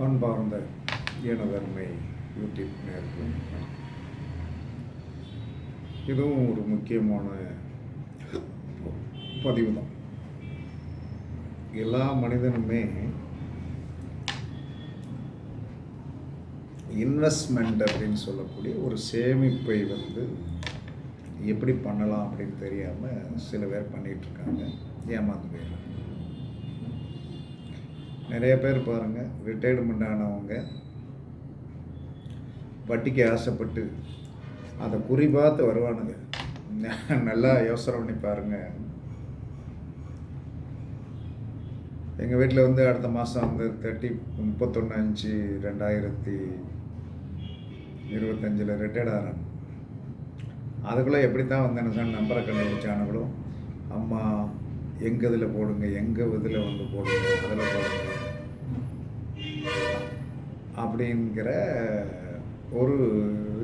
அன்பார்ந்த எனதருமை யூடியூப் நேர்கள் இதுவும் ஒரு முக்கியமான பதிவு தான் எல்லா மனிதனுமே இன்வெஸ்ட்மெண்ட் அப்படின்னு சொல்லக்கூடிய ஒரு சேமிப்பை வந்து எப்படி பண்ணலாம் அப்படின்னு தெரியாமல் சில பேர் பண்ணிகிட்டு இருக்காங்க. ஏமாந்து போயிடுறாங்க. நிறைய பேர் பாருங்கள் ரிட்டையர்மெண்ட் ஆனவங்க. வட்டிக்கு ஆசைப்பட்டு அதை குறிபார்த்து வருவானுங்க. நல்லா யோசனை பண்ணி பாருங்க. எங்கள் வீட்டில் வந்து அடுத்த மாதம் வந்து தேர்ட்டி முப்பத்தொன்று அஞ்சு ரெண்டாயிரத்தி இருபத்தஞ்சில் ரிட்டையர்ட் ஆகிறாங்க அதுக்குள்ளே எப்படி தான் வந்து என்ன சார் நம்பரை கண்டுபிடிச்சானுங்களும் அம்மா எங்கள் இதில் போடுங்க எங்கள் இதில் வந்து போடுங்க அதில் போடுங்க. அப்படிங்கிற ஒரு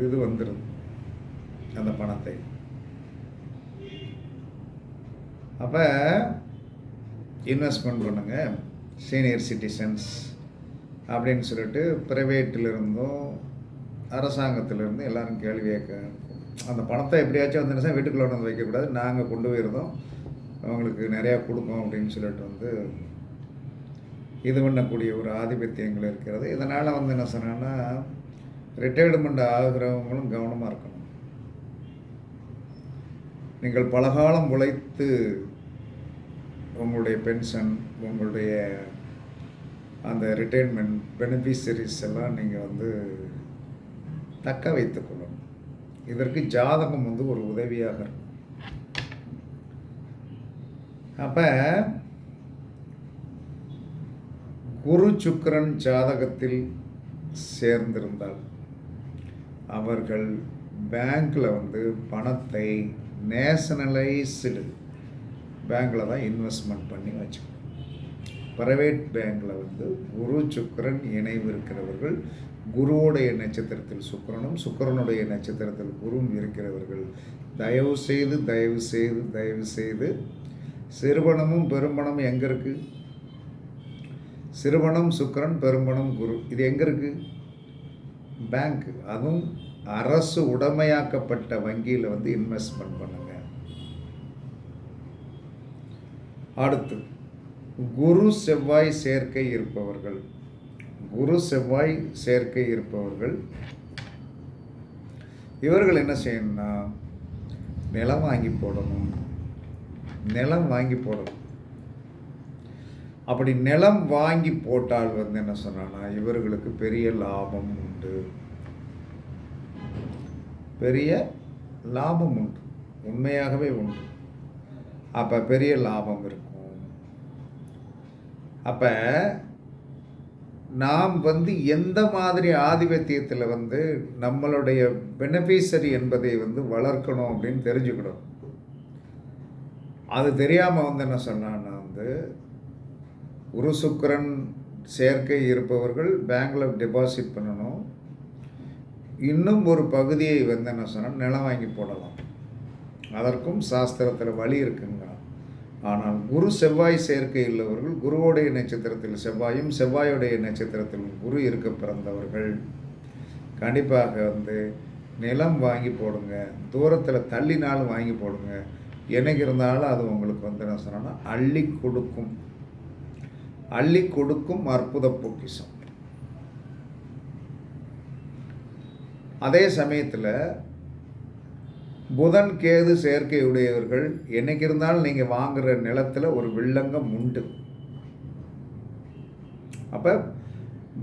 இது வந்துடுது அந்த பணத்தை. அப்போ இன்வெஸ்ட்மெண்ட் பண்ணுங்க. சீனியர் சிட்டிசன்ஸ் அப்படின்னு சொல்லிட்டு ப்ரைவேட்டிலிருந்தும் இருந்தும் எல்லோரும் எல்லாரும் கேள்வி கேட்க அந்த பணத்தை எப்படியாச்சும் வந்து வீட்டுக்குள்ளே வந்து வைக்கக்கூடாது. நாங்கள் கொண்டு போயிருந்தோம். அவங்களுக்கு நிறையா கொடுக்கும் அப்படின்னு சொல்லிட்டு வந்து இது பண்ணக்கூடிய ஒரு ஆதிபத்தியங்கள் இருக்கிறது. இதனால் வந்து என்ன சொன்னேன்னா ரிட்டையர்மெண்ட் ஆகிறவங்களும் கவனமாக இருக்கணும். நீங்கள் பலகாலம் உழைத்து உங்களுடைய பென்ஷன் உங்களுடைய அந்த ரிட்டைர்மெண்ட் பெனிஃபிஷரிஸ் எல்லாம் நீங்கள் வந்து தக்க வைத்துக்கொள்ளணும் இதற்கு ஜாதகம் வந்து ஒரு உதவியாக இருக்கும். அப்போ குரு சுக்கரன் ஜாதகத்தில் சேர்ந்திருந்தால் அவர்கள் பேங்க்கில் வந்து பணத்தை நேஷனலைஸ்டு பேங்க்கில் தான் இன்வெஸ்ட்மெண்ட் பண்ணி வச்சுக்கணும். ப்ரைவேட் பேங்க்கில் வந்து குரு சுக்கரன் இணைவு இருக்கிறவர்கள் குருவுடைய நட்சத்திரத்தில் சுக்கரனும் சுக்கரனுடைய நட்சத்திரத்தில் குருவும் இருக்கிறவர்கள். தயவு செய்து தயவு செய்து தயவு செய்து சிறுபணமும் பெரும்பணமும் எங்கே இருக்குது சிறுவனம் சுக்கரன் பெரும்பணம் குரு. இது எங்கே இருக்குது பேங்க் அதுவும் அரசு உடைமையாக்கப்பட்ட வங்கியில் வந்து இன்வெஸ்ட்மெண்ட் பண்ணுங்க. அடுத்து குரு செவ்வாய் சேர்க்கை இருப்பவர்கள். குரு செவ்வாய் சேர்க்கை இருப்பவர்கள். இவர்கள் என்ன செய்யணும்னா நிலம் வாங்கி போடணும். நிலம் வாங்கி போடணும். அப்படி நிலம் வாங்கி போட்டால் வந்து என்ன சொன்னான்னா இவர்களுக்கு பெரிய லாபம் உண்டு. பெரிய லாபம் உண்டு. உண்மையாகவே உண்டு. அப்போ பெரிய லாபம் இருக்கும். அப்போ நாம் வந்து எந்த மாதிரி ஆதிபத்தியத்தில் வந்து நம்மளுடைய பெனிஃபிஷரி என்பதை வந்து வளர்க்கணும் அப்படின்னு தெரிஞ்சுக்கணும். அது தெரியாமல் வந்து என்ன சொன்னான்னா வந்து குரு சுக்கரன் சேர்க்கை இருப்பவர்கள் பேங்கில் டெபாசிட் பண்ணணும். இன்னும் ஒரு பகுதியை வந்து என்ன சொன்னால் நிலம் வாங்கி போடலாம். அதற்கும் சாஸ்திரத்தில் வழி இருக்குங்க. ஆனால் குரு செவ்வாய் சேர்க்கை உள்ளவர்கள் குருவோடைய நட்சத்திரத்தில் செவ்வாயும் செவ்வாயுடைய நட்சத்திரத்தில் குரு இருக்க பிறந்தவர்கள். கண்டிப்பாக வந்து நிலம் வாங்கி போடுங்க. தூரத்தில் தள்ளினாலும் வாங்கி போடுங்க. என்னைக்கு இருந்தாலும் அது உங்களுக்கு வந்து என்ன சொன்னால் அள்ளி கொடுக்கும். அள்ளி கொடுக்கும் அற்புத பொக்கிஷம். அதே சமயத்தில் புதன் கேது சேர்க்கையுடையவர்கள் என்னைக்கு இருந்தாலும் நீங்கள் வாங்குகிற நிலத்தில் ஒரு வில்லங்கம் உண்டு. அப்போ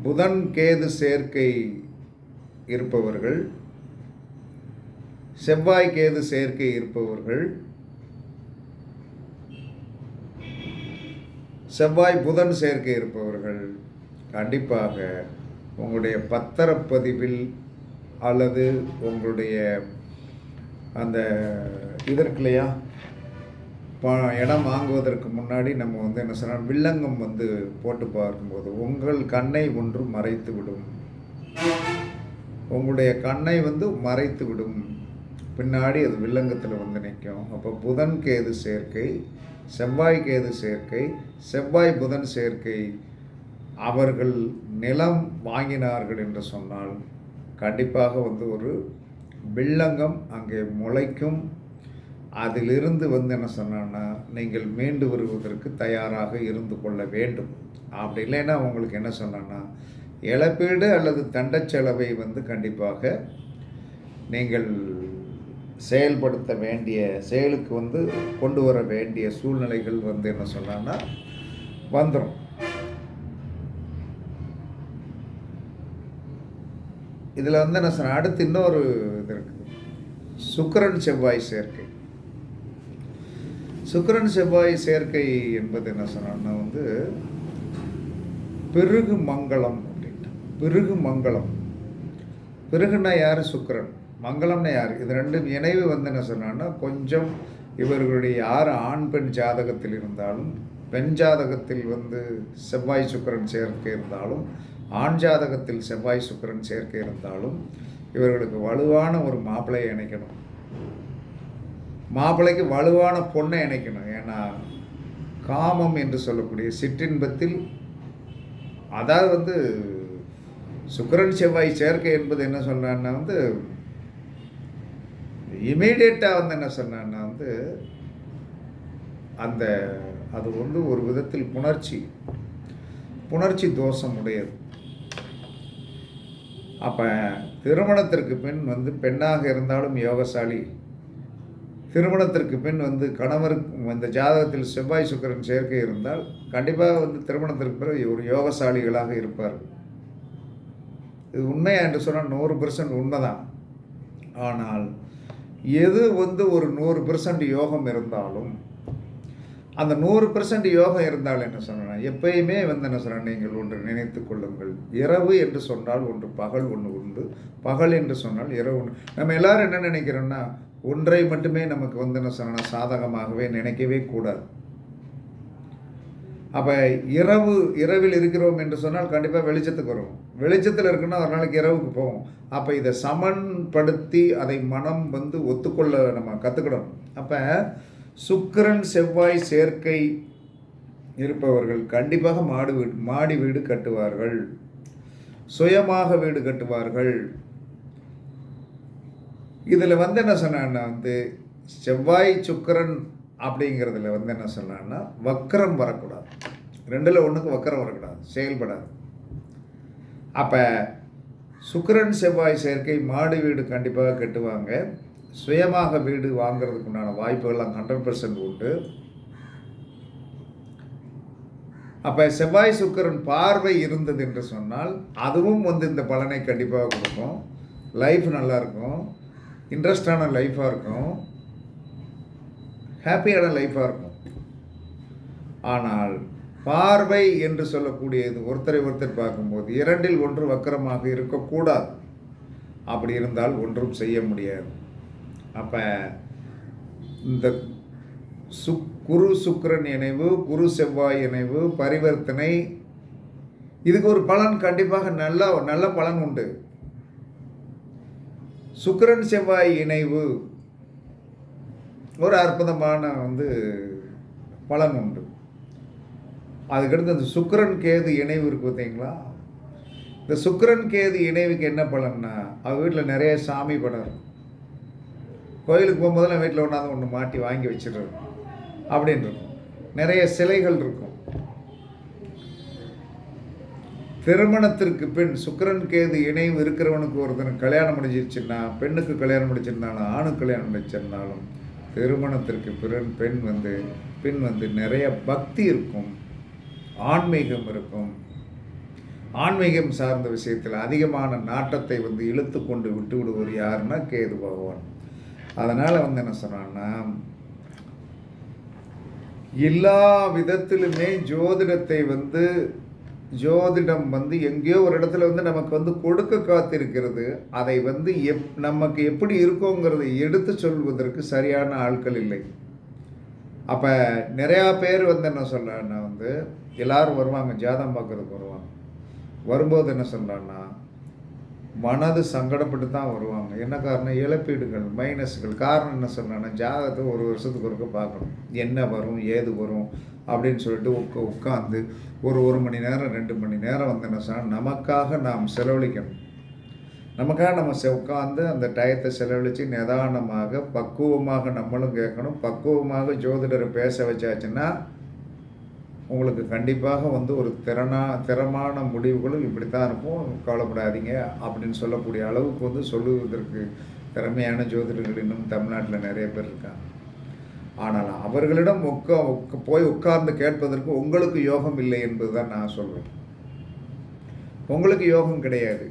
புதன் கேது சேர்க்கை இருப்பவர்கள் செவ்வாய் கேது சேர்க்கை இருப்பவர்கள் செவ்வாய் புதன் சேர்க்கை இருப்பவர்கள் கண்டிப்பாக உங்களுடைய பத்திரப்பதிவில் அல்லது உங்களுடைய அந்த இதற்கு இல்லையா? ப இடம் வாங்குவதற்கு முன்னாடி நம்ம வந்து என்ன சொன்னால் வில்லங்கம் வந்து போட்டு பார்க்கும்போது உங்கள் கண்ணை ஒன்று மறைத்து விடும் உங்களுடைய கண்ணை வந்து மறைத்து விடும் பின்னாடி அது வில்லங்கத்தில் வந்து நிற்கும். அப்போ புதன் கேது சேர்க்கை செவ்வாய் கேது சேர்க்கை செவ்வாய் புதன் சேர்க்கை அவர்கள் நிலம் வாங்கினார்கள் என்று சொன்னால் கண்டிப்பாக வந்து ஒரு வில்லங்கம் அங்கே முளைக்கும். அதிலிருந்து வந்து என்ன சொன்னான்னா நீங்கள் மீண்டு வருவதற்கு தயாராக இருந்து கொள்ள வேண்டும். அப்படி இல்லைன்னா உங்களுக்கு என்ன சொன்னான்னா இழப்பீடு அல்லது தண்டச் செலவை வந்து கண்டிப்பாக நீங்கள் செயல்படுத்த வேண்டிய செயலுக்கு வந்து கொண்டு வர வேண்டிய சூழ்நிலைகள் வந்து என்ன சொன்னான்னா வந்துடும் இதில் வந்து என்ன சொன்ன அடுத்து இன்னொரு இது இருக்குது சுக்கிரன் செவ்வாய் சேர்க்கை. சுக்கிரன் செவ்வாய் சேர்க்கை என்பது என்ன சொன்னா வந்து பெருகு மங்களம் அப்படின்ட்டு. பெருகு மங்களம். பெருகுன்னா யார்? சுக்கிரன். மங்களம்னு யார்? இது ரெண்டும் இணைவு வந்து என்ன சொன்னான்னா கொஞ்சம் இவர்களுடைய யார் ஆண் பெண் ஜாதகத்தில் இருந்தாலும் பெண் ஜாதகத்தில் வந்து செவ்வாய் சுக்கரன் சேர்க்கை இருந்தாலும் ஆண் ஜாதகத்தில் செவ்வாய் சுக்கிரன் சேர்க்கை இருந்தாலும் இவர்களுக்கு வலுவான ஒரு மாப்பிள்ளையை இணைக்கணும். மாப்பிள்ளைக்கு வலுவான பொண்ணை இணைக்கணும். ஏன்னா காமம் என்று சொல்லக்கூடிய சிற்றின்பத்தில் அதாவது வந்து சுக்கிரன் செவ்வாய் சேர்க்கை என்பது என்ன சொன்னான்னா வந்து இமீடியட்டாக வந்து என்ன சொன்னான்னா வந்து அந்த அது வந்து ஒரு விதத்தில் புணர்ச்சி. புணர்ச்சி தோஷம் உடையது. அப்போ திருமணத்திற்கு பின் வந்து பெண்ணாக இருந்தாலும் யோகசாலி. திருமணத்திற்கு பின் வந்து கணவருக்கு இந்த ஜாதகத்தில் செவ்வாய் சுக்கரன் சேர்க்கை இருந்தால் கண்டிப்பாக வந்து திருமணத்திற்கு பிறகு ஒரு யோகசாலிகளாக இருப்பார். இது உண்மையா என்று சொன்னால் நூறு பெர்சன்ட் உண்மைதான். ஆனால் எது வந்து ஒரு நூறு பெர்சன்ட் யோகம் இருந்தாலும் அந்த நூறு பெர்சன்ட் யோகம் இருந்தால் என்ன சொன்னா எப்பயுமே வந்து என்ன சொன்ன நீங்கள் ஒன்று நினைத்து கொள்ளுங்கள். இரவு என்று சொன்னால் ஒன்று பகல் ஒன்று உண்டு. பகல் என்று சொன்னால் இரவு ஒன்று. நம்ம எல்லாரும் என்ன நினைக்கிறோம்னா ஒன்றை மட்டுமே நமக்கு வந்து என்ன சொன்னா சாதகமாகவே நினைக்கவே கூடாது. அப்போ இரவு இரவில் இருக்கிறோம் என்று சொன்னால் கண்டிப்பாக வெளிச்சத்துக்கு வரும். வெளிச்சத்தில் இருக்குன்னா ஒரு நாளைக்கு இரவுக்கு போவோம். அப்போ இதை சமன்படுத்தி அதை மனம் வந்து ஒத்துக்கொள்ள நம்ம கற்றுக்கணும் அப்போ சுக்கிரன் செவ்வாய் சேர்க்கை இருப்பவர்கள் கண்டிப்பாக மாடு வீடு மாடி வீடு கட்டுவார்கள். சுயமாக வீடு கட்டுவார்கள். இதில் வந்து என்ன சொன்னான்னா வந்து செவ்வாய் சுக்கிரன் அப்படிங்கிறதுல வந்து என்ன சொல்லலாம்னா வக்கரம் வரக்கூடாது. ரெண்டில் ஒன்றுக்கு வக்கரம் வரக்கூடாது. செயல்படாது. அப்போ சுக்கிரன் செவ்வாய் சேர்க்கை மாடு வீடு கண்டிப்பாக கட்டுவாங்க. சுயமாக வீடு வாங்கிறதுக்கு உண்டான வாய்ப்புகள்லாம் ஹண்ட்ரட் பர்சன்ட் உண்டு. அப்போ செவ்வாய் சுக்கிரன் பார்வை இருந்தது என்று சொன்னால் அதுவும் வந்து இந்த பலனை கண்டிப்பாக கொடுக்கும். லைஃப் நல்லாயிருக்கும் இன்ட்ரெஸ்டான லைஃப்பாக இருக்கும். ஹாப்பியான லைஃப்பாக இருக்கும். ஆனால் பார்வை என்று சொல்லக்கூடியது ஒருத்தரை ஒருத்தர் பார்க்கும்போது இரண்டில் ஒன்று வக்கரமாக இருக்கக்கூடாது. அப்படி இருந்தால் ஒன்றும் செய்ய முடியாது. அப்போ இந்த சுக் குரு சுக்கிரன் இணைவு குரு செவ்வாய் இணைவு பரிவர்த்தனை இதுக்கு ஒரு பலன் கண்டிப்பாக நல்ல நல்ல பலன் உண்டு. சுக்கரன் செவ்வாய் இணைவு ஒரு அற்புதமான வந்து பலன் உண்டு. அதுக்கடுத்து அந்த சுக்கிரன் கேது இணைவு இருக்குது பார்த்தீங்களா? இந்த சுக்கிரன் கேது இணைவுக்கு என்ன பலன்னா அவங்க வீட்டில் நிறைய சாமி படம் இருக்கும். கோயிலுக்கு போகும்போதெல்லாம் வீட்டில் ஒன்றாந்து ஒன்று மாட்டி வாங்கி வச்சிடுறது. அப்படின்னு இருக்கும். நிறைய சிலைகள் இருக்கும். திருமணத்திற்கு பெண் சுக்கிரன் கேது இணைவு இருக்கிறவனுக்கு ஒருத்தனுக்கு கல்யாணம் முடிஞ்சிருச்சுன்னா பெண்ணுக்கு கல்யாணம் முடிச்சிருந்தாலும் ஆணுக்கு கல்யாணம் முடிச்சிருந்தாலும் திருமணத்திற்கு பிறன் பெண் வந்து பின் வந்து நிறைய பக்தி இருக்கும். ஆன்மீகம் இருக்கும். ஆன்மீகம் சார்ந்த விஷயத்தில் அதிகமான நாட்டத்தை வந்து இழுத்து கொண்டு விட்டு விடுவது யாருன்னா கேது பகவான். அதனால் வந்து என்ன சொன்னான்னா எல்லா விதத்திலுமே ஜோதிடத்தை வந்து ஜோதிடம் வந்து எங்கேயோ ஒரு இடத்துல வந்து நமக்கு வந்து கொடுக்க காத்திருக்கிறது. அதை வந்து எப் நமக்கு எப்படி இருக்கோங்கிறதை எடுத்து சொல்வதற்கு சரியான ஆட்கள் இல்லை. அப்போ நிறையா பேர் வந்து என்ன சொல்கிறேன்னா வந்து எல்லோரும் வருவாங்க ஜாதகம் பார்க்குறதுக்கு வருவாங்க. வரும்போது என்ன சொல்கிறான்னா மனது சங்கடப்பட்டு தான் வருவாங்க. என்ன காரணம்? இழப்பீடுகள் மைனஸ்கள் காரணம் என்ன சொன்னேன்னா ஜாதகத்தை ஒரு வருஷத்துக்கு ஒருக்க பார்க்கணும். என்ன வரும்? ஏது வரும்? அப்படின்னு சொல்லிட்டு உட்கா உட்காந்து ஒரு ஒரு மணி நேரம் ரெண்டு மணி நேரம் வந்து என்ன சொன்னால் நமக்காக நாம் செலவழிக்கணும். நமக்காக நம்ம செ உட்காந்து அந்த டயத்தை செலவழித்து நிதானமாக பக்குவமாக நம்மளும் கேட்கணும். பக்குவமாக ஜோதிடரை பேச வச்சாச்சுன்னா உங்களுக்கு கண்டிப்பாக வந்து ஒரு திறனா திறமான முடிவுகளும் இப்படி தான் இருக்கும். கவலைப்படாதீங்க அப்படின்னு சொல்லக்கூடிய அளவுக்கு வந்து சொல்லுவதற்கு திறமையான ஜோதிடர்கள் இன்னும் தமிழ்நாட்டில் நிறைய பேர் இருக்காங்க. ஆனால் அவர்களிடம் உட்கா உட்க போய் உட்கார்ந்து கேட்பதற்கு உங்களுக்கு யோகம் இல்லை என்பது தான் நான் சொல்வேன் உங்களுக்கு யோகம் கிடையாது.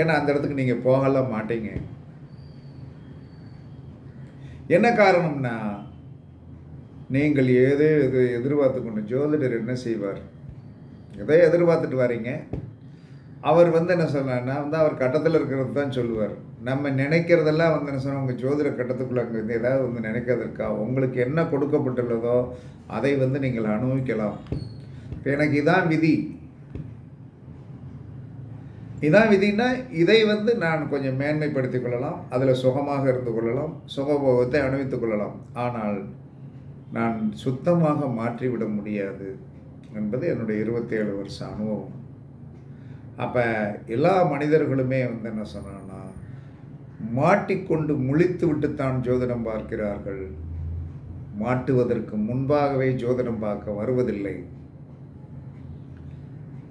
ஏன்னா அந்த இடத்துக்கு நீங்கள் போகலாம் மாட்டீங்க. என்ன காரணம்னா நீங்கள் ஏதோ இது எதிர்பார்த்து கொண்டு ஜோதிடர் என்ன செய்வார்? எதை எதிர்பார்த்துட்டு வரீங்க? அவர் வந்து என்ன சொன்னார்னா வந்து அவர் கட்டத்தில் இருக்கிறது தான் சொல்லுவார். நம்ம நினைக்கிறதெல்லாம் வந்து என்ன சொன்னால் உங்கள் ஜோதிட கட்டத்துக்குள்ளே அங்கே வந்து ஏதாவது வந்து நினைக்கிறதுக்கா உங்களுக்கு என்ன கொடுக்கப்பட்டுள்ளதோ அதை வந்து நீங்கள் அனுபவிக்கலாம். இப்போ எனக்கு இதான் விதி. இதான் விதினா இதை வந்து நான் கொஞ்சம் மேன்மைப்படுத்திக் கொள்ளலாம். அதில் சுகமாக இருந்து கொள்ளலாம். சுகபோகத்தை அனுபவித்துக் கொள்ளலாம். ஆனால் நான் சுத்தமாக மாற்றிவிட முடியாது என்பது என்னுடைய இருபத்தேழு வருஷ அனுபவம். அப்போ எல்லா மனிதர்களுமே வந்து என்ன சொன்னான்னா மாட்டிக்கொண்டு முழித்து விட்டுத்தான் ஜோதிடம் பார்க்கிறார்கள். மாட்டுவதற்கு முன்பாகவே ஜோதிடம் பார்க்க வருவதில்லை.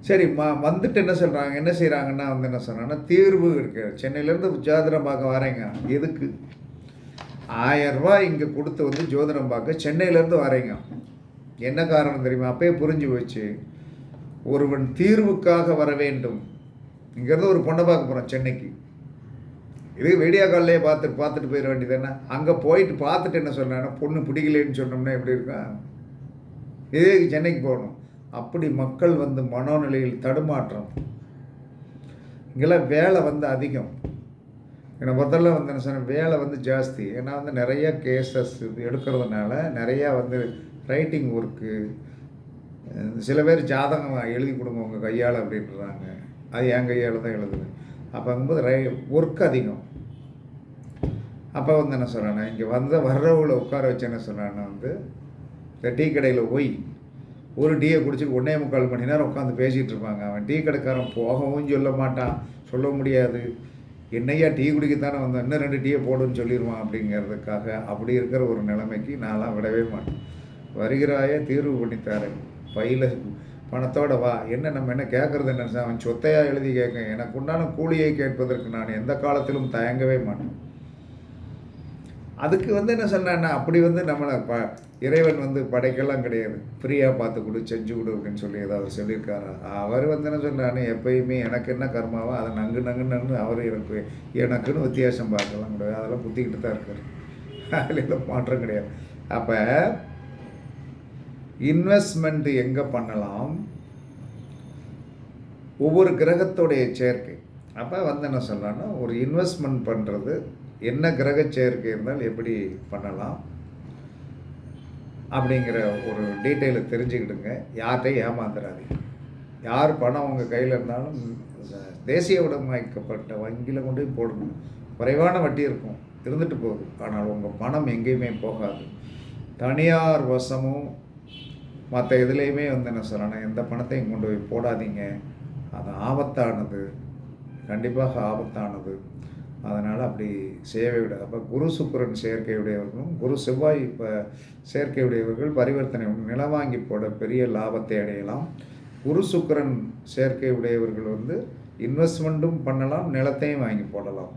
சரி மா வந்துட்டு என்ன சொல்கிறாங்க என்ன செய்கிறாங்கன்னா வந்து என்ன சொன்னாங்கன்னா தீர்வு இருக்கு. சென்னையிலேருந்து ஜோதிடம் பார்க்க வரேங்க. எதுக்கு? ஆயரூபா இங்கே கொடுத்து வந்து ஜோதிடம் பார்க்க சென்னையிலேருந்து வரீங்க. என்ன காரணம் தெரியுமா? அப்பயே புரிஞ்சு போச்சு. ஒருவன் தீர்வுக்காக வர வேண்டும். இங்கேருந்து ஒரு பொண்ணை பார்க்க போகிறோம் சென்னைக்கு. இது வீடியோ கால்லையே பார்த்துட்டு பார்த்துட்டு போயிட வேண்டியது என்ன? அங்கே போயிட்டு பார்த்துட்டு என்ன சொன்னா பொண்ணு பிடிக்கலன்னு சொன்னோம்னா எப்படி இருக்கும் இதே சென்னைக்கு போகணும். அப்படி மக்கள் வந்து மனோநிலையில் தடுமாற்றம். இங்கெல்லாம் வேலை வந்து அதிகம். என்னை முதல்ல வந்து என்ன சொன்ன வேலை வந்து ஜாஸ்தி. ஏன்னா வந்து நிறைய கேசஸ் எடுக்கிறதுனால நிறையா வந்து ரைட்டிங் ஒர்க்கு சில பேர் ஜாதகம் எழுதி கொடுங்க உங்கள் கையால் அப்படின்றாங்க. அது என் கையால் தான் எழுதுவேன் அப்போங்கும்போது ரை ஒர்க் அதிகம். அப்போ வந்து என்ன சொல்கிறேன்னா இங்கே வந்த வர்றவங்கள உட்கார வச்சு என்ன சொல்கிறேன்னா வந்து இந்த டீ கடையில் போய் ஒரு டீயை குடிச்சு ஒன்றே முக்கால் மணி நேரம் உட்காந்து பேசிகிட்டு இருப்பாங்க. அவன் டீ கடைக்காரன் போகவும் சொல்ல மாட்டான் சொல்ல முடியாது. என்னையா டீ குடிக்கத்தானே வந்தோம்? இன்னும் ரெண்டு டீயை போடுன்னு சொல்லிடுவான் அப்படிங்கிறதுக்காக அப்படி இருக்கிற ஒரு நிலைமைக்கு நான்லாம் விடவே மாட்டேன். வருகிறாயே தீர்வு பண்ணித்தாரேன் பையில் பணத்தோட வா. என்ன நம்ம என்ன கேட்குறது என்ன அவன் சொத்தையாக எழுதி கேட்க. எனக்கு உண்டான கூலியை கேட்பதற்கு நான் எந்த காலத்திலும் தயங்கவே மாட்டேன். அதுக்கு வந்து என்ன சொன்னேன்னா அப்படி வந்து நம்மளை ப இறைவன் வந்து படைக்கெல்லாம் கிடையாது. ஃப்ரீயாக பார்த்து கொடு செஞ்சு கொடு அப்படின்னு சொல்லி ஏதாவது சொல்லியிருக்காரு? அவர் வந்து என்ன சொன்னாரு எப்பயுமே எனக்கு என்ன கர்மாவோ அதை நங்கு நங்கு நங்கு அவர் எனக்கு எனக்குன்னு வித்தியாசம் பார்க்கலாம் கிடையாது அதெல்லாம் புத்திக்கிட்டு தான் இருக்கார். அதில் எதுவும் மாற்றம் கிடையாது. அப்போ இன்வெஸ்ட்மெண்ட் எங்கே பண்ணலாம்? ஒவ்வொரு கிரகத்துடைய சேர்க்கை. அப்போ வந்து என்ன சொல்லலாம்னா ஒரு இன்வெஸ்ட்மெண்ட் பண்ணுறது என்ன கிரக சேர்க்கை இருந்தால் எப்படி பண்ணலாம்? அப்படிங்கிற ஒரு டீட்டெயிலை தெரிஞ்சுக்கிடுங்க. யார்கிட்டையும் ஏமாந்துடாதீங்க யார் பணம் உங்கள் கையில் இருந்தாலும் தேசிய உடமைக்கப்பட்ட வங்கியில் கொண்டு போய் போடணும். குறைவான வட்டி இருக்கும். இருந்துட்டு போகுது. ஆனால் உங்கள் பணம் எங்கேயுமே போகாது. தனியார் வசமும் மற்ற இதுலேயுமே வந்து என்ன சொல்லணும் எந்த பணத்தையும் கொண்டு போய் போடாதீங்க. அது ஆபத்தானது. கண்டிப்பாக ஆபத்தானது. அதனால் அப்படி செய்யவே விடாது அப்போ குரு சுக்கரன் சேர்க்கையுடையவர்களும் குரு செவ்வாய் இப்போ சேர்க்கையுடையவர்கள் பரிவர்த்தனை நிலவாங்கி போட பெரிய லாபத்தை அடையலாம். குரு சுக்கரன் சேர்க்கை உடையவர்கள் வந்து இன்வெஸ்ட்மெண்ட்டும் பண்ணலாம் நிலத்தையும் வாங்கி போடலாம்.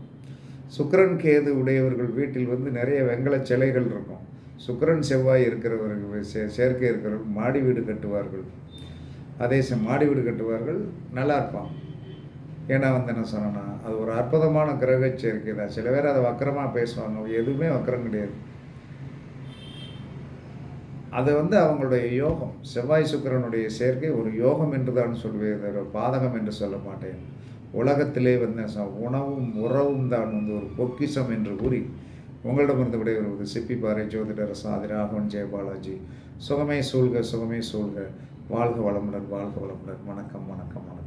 சுக்கரன் கேது உடையவர்கள் வீட்டில் வந்து நிறைய வெங்கல சிலைகள் இருக்கும். சுக்கரன் செவ்வாய் இருக்கிறவர்கள் சே சேர்க்கை இருக்கிறவர்கள் மாடி வீடு கட்டுவார்கள். அதே மாடி வீடு கட்டுவார்கள் நல்லா இருப்பான். ஏன்னா வந்து என்ன சொன்னேன்னா அது ஒரு அற்புதமான கிரக சேர்க்கை தான். சில பேர் அதை வக்கரமாக பேசுவாங்க. எதுவுமே வக்கரம் கிடையாது. அது வந்து அவங்களுடைய யோகம். செவ்வாய் சுக்கரனுடைய சேர்க்கை ஒரு யோகம் என்று தான் சொல்வேன். பாதகம் என்று சொல்ல மாட்டேன். உலகத்திலே வந்து உணவும் உறவும் தான் வந்து ஒரு பொக்கிஷம் என்று கூறி உங்களிடமிருந்து விடைபெறுவது சிப்பிப்பாறை ஜோதிடர் சாதி ராகவன் ஜெயபாலாஜி சுகமே சூழ்க சுகமே சூழ்க. வாழ்க வளமுடன் வாழ்க வளமுடன். வணக்கம் வணக்கம் வணக்கம்.